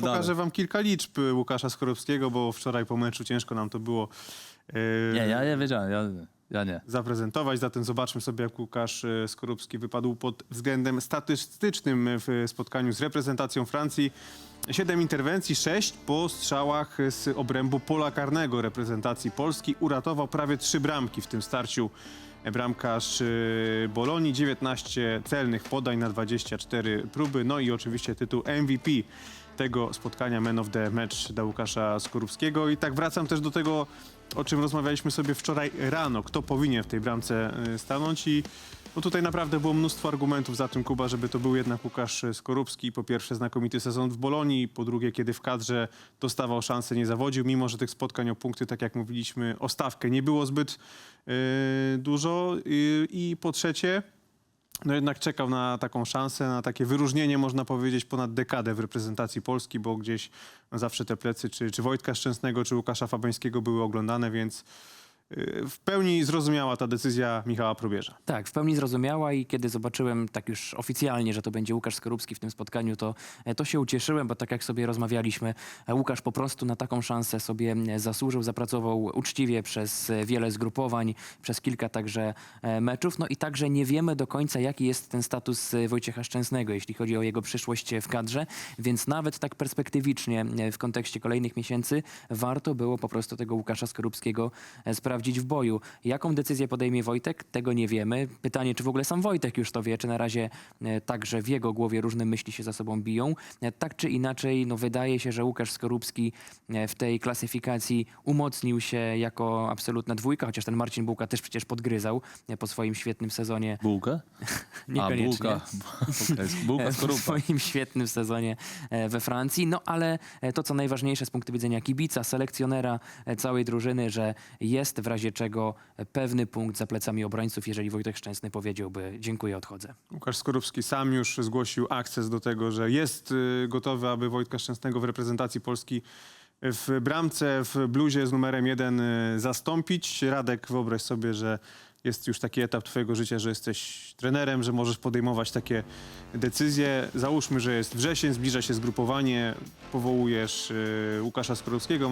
Pokażę wam kilka liczb y, Łukasza Skorupskiego, bo wczoraj po meczu ciężko nam to było y, Nie, ja nie wiedziałem, ja, ja nie. zaprezentować. Zatem zobaczmy sobie, jak Łukasz y, Skorupski wypadł pod względem statystycznym w spotkaniu z reprezentacją Francji. Siedem interwencji, sześć po strzałach z obrębu pola karnego reprezentacji Polski. Uratował prawie trzy bramki w tym starciu. Bramkarz y, Bolonii, 19 celnych podań na 24 próby, no i oczywiście tytuł MVP tego spotkania Man of the Match dla Łukasza Skorupskiego. I tak wracam też do tego, o czym rozmawialiśmy sobie wczoraj rano, kto powinien w tej bramce y, stanąć i no tutaj naprawdę było mnóstwo argumentów za tym, Kuba, żeby to był jednak Łukasz Skorupski. Po pierwsze znakomity sezon w Bolonii, po drugie kiedy w kadrze dostawał szansę, nie zawodził, mimo że tych spotkań o punkty, tak jak mówiliśmy, o stawkę nie było zbyt y, dużo y, i po trzecie no jednak czekał na taką szansę, na takie wyróżnienie, można powiedzieć, ponad dekadę w reprezentacji Polski, bo gdzieś zawsze te plecy, czy, czy Wojtka Szczęsnego, czy Łukasza Fabańskiego były oglądane, więc w pełni zrozumiała ta decyzja Michała Probierza. Tak, w pełni zrozumiała i kiedy zobaczyłem tak już oficjalnie, że to będzie Łukasz Skorupski w tym spotkaniu, to, e, to się ucieszyłem, bo tak jak sobie rozmawialiśmy, e, Łukasz po prostu na taką szansę sobie zasłużył, zapracował uczciwie przez e, wiele zgrupowań, przez kilka także meczów, no i także nie wiemy do końca, jaki jest ten status Wojciecha Szczęsnego, jeśli chodzi o jego przyszłość w kadrze, więc nawet tak perspektywicznie w kontekście kolejnych miesięcy warto było po prostu tego Łukasza Skorupskiego e, sprawdzić w boju. Jaką decyzję podejmie Wojtek, tego nie wiemy. Pytanie, czy w ogóle sam Wojtek już to wie, czy na razie e, także w jego głowie różne myśli się za sobą biją. E, Tak czy inaczej, no wydaje się, że Łukasz Skorupski e, w tej klasyfikacji umocnił się jako absolutna dwójka, chociaż ten Marcin Bułka też przecież podgryzał e, po swoim świetnym sezonie. Bułkę? A, Niekoniecznie. bułka. Bułka E, w skorupa. swoim świetnym sezonie e, we Francji. No ale e, to, co najważniejsze z punktu widzenia kibica, selekcjonera e, całej drużyny, że jest w razie czego pewny punkt za plecami obrońców, jeżeli Wojtek Szczęsny powiedziałby dziękuję, odchodzę. Łukasz Skorupski sam już zgłosił akces do tego, że jest y, gotowy, aby Wojtka Szczęsnego w reprezentacji Polski w bramce, w bluzie z numerem jeden y, zastąpić. Radek, wyobraź sobie, że jest już taki etap twojego życia, że jesteś trenerem, że możesz podejmować takie decyzje. Załóżmy, że jest wrzesień, zbliża się zgrupowanie, powołujesz y, Łukasza Skorupskiego,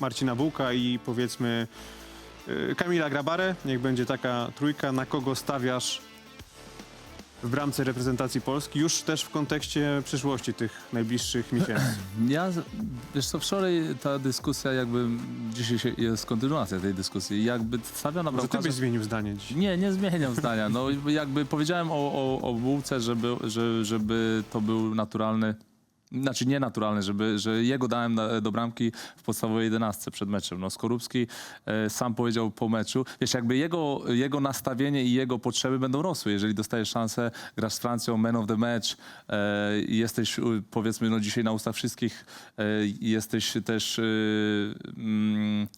Marcina Bułka i powiedzmy Kamila Grabarę. Niech będzie taka trójka. Na kogo stawiasz w bramce reprezentacji Polski, już też w kontekście przyszłości tych najbliższych miesięcy. Ja, wiesz co, wczoraj ta dyskusja jakby, dzisiaj się, jest kontynuacja tej dyskusji, jakby stawia na Może ty bramkarza... byś zmienił zdanie dziś. Nie, nie zmieniam zdania. No jakby powiedziałem o, o, o bułce, żeby, że, żeby to był naturalny, znaczy nienaturalny, żeby, że jego dałem na, do bramki w podstawowej jedenastce przed meczem. No Skorupski e, sam powiedział po meczu, wiesz, jakby jego, jego nastawienie i jego potrzeby będą rosły. Jeżeli dostajesz szansę, grasz z Francją, man of the match, e, jesteś powiedzmy no dzisiaj na ustach wszystkich, e, jesteś też... e, mm,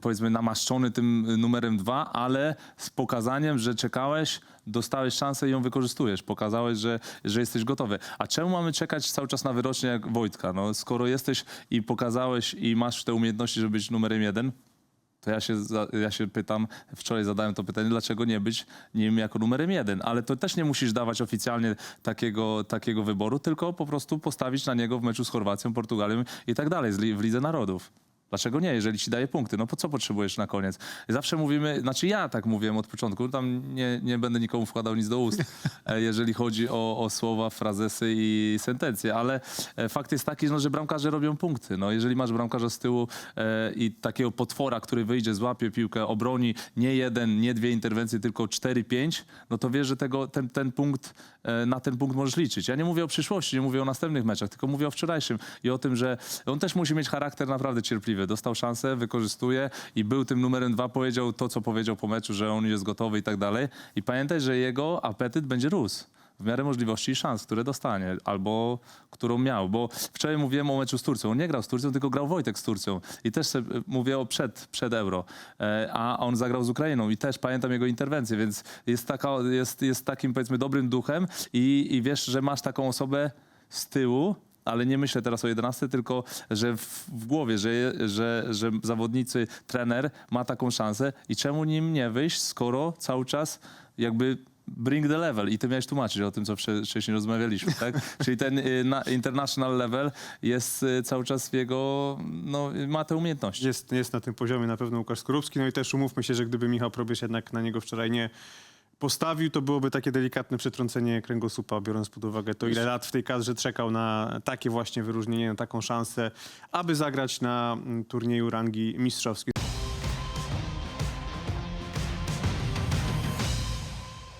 powiedzmy namaszczony tym numerem dwa, ale z pokazaniem, że czekałeś, dostałeś szansę i ją wykorzystujesz. Pokazałeś, że, że jesteś gotowy. A czemu mamy czekać cały czas na wyrocznie jak Wojtka? No, skoro jesteś i pokazałeś i masz te umiejętności, żeby być numerem jeden, to ja się, ja się pytam, wczoraj zadałem to pytanie, dlaczego nie być nim jako numerem jeden? Ale to też nie musisz dawać oficjalnie takiego, takiego wyboru, tylko po prostu postawić na niego w meczu z Chorwacją, Portugalią i tak dalej, w Lidze Narodów. Dlaczego nie, jeżeli ci daje punkty? No po co potrzebujesz na koniec? Zawsze mówimy, znaczy ja tak mówiłem od początku, tam nie, nie będę nikomu wkładał nic do ust, e, jeżeli chodzi o, o słowa, frazesy i sentencje, ale e, fakt jest taki, no, że bramkarze robią punkty. No, jeżeli masz bramkarza z tyłu e, i takiego potwora, który wyjdzie, złapie piłkę, obroni nie jeden, nie dwie interwencje, tylko cztery, pięć, no to wiesz, że tego, ten, ten punkt, e, na ten punkt możesz liczyć. Ja nie mówię o przyszłości, nie mówię o następnych meczach, tylko mówię o wczorajszym i o tym, że on też musi mieć charakter naprawdę cierpliwy. Dostał szansę, wykorzystuje i był tym numerem dwa, powiedział to, co powiedział po meczu, że on jest gotowy i tak dalej. I pamiętaj, że jego apetyt będzie rósł w miarę możliwości i szans, które dostanie, albo którą miał. Bo wczoraj mówiłem o meczu z Turcją. On nie grał z Turcją, tylko grał Wojtek z Turcją. I też sobie, mówię o przed, przed Euro. E, a on zagrał z Ukrainą i też pamiętam jego interwencję, więc jest, taka, jest, jest takim powiedzmy dobrym duchem i, i wiesz, że masz taką osobę z tyłu, ale nie myślę teraz o 11, tylko że w, w głowie, że, że, że zawodnicy, trener ma taką szansę i czemu nim nie wyjść, skoro cały czas jakby bring the level i ty miałeś tłumaczyć o tym, co wcze- wcześniej rozmawialiśmy, tak? Czyli ten y, na, international level jest y, cały czas w jego, no ma te umiejętności. Jest, jest na tym poziomie na pewno Łukasz Skorupski. No i też umówmy się, że gdyby Michał Probierz jednak na niego wczoraj nie postawił, to byłoby takie delikatne przetrącenie kręgosłupa, biorąc pod uwagę to, ile lat w tej kadrze czekał na takie właśnie wyróżnienie, na taką szansę, aby zagrać na mm, turnieju rangi mistrzowskiej.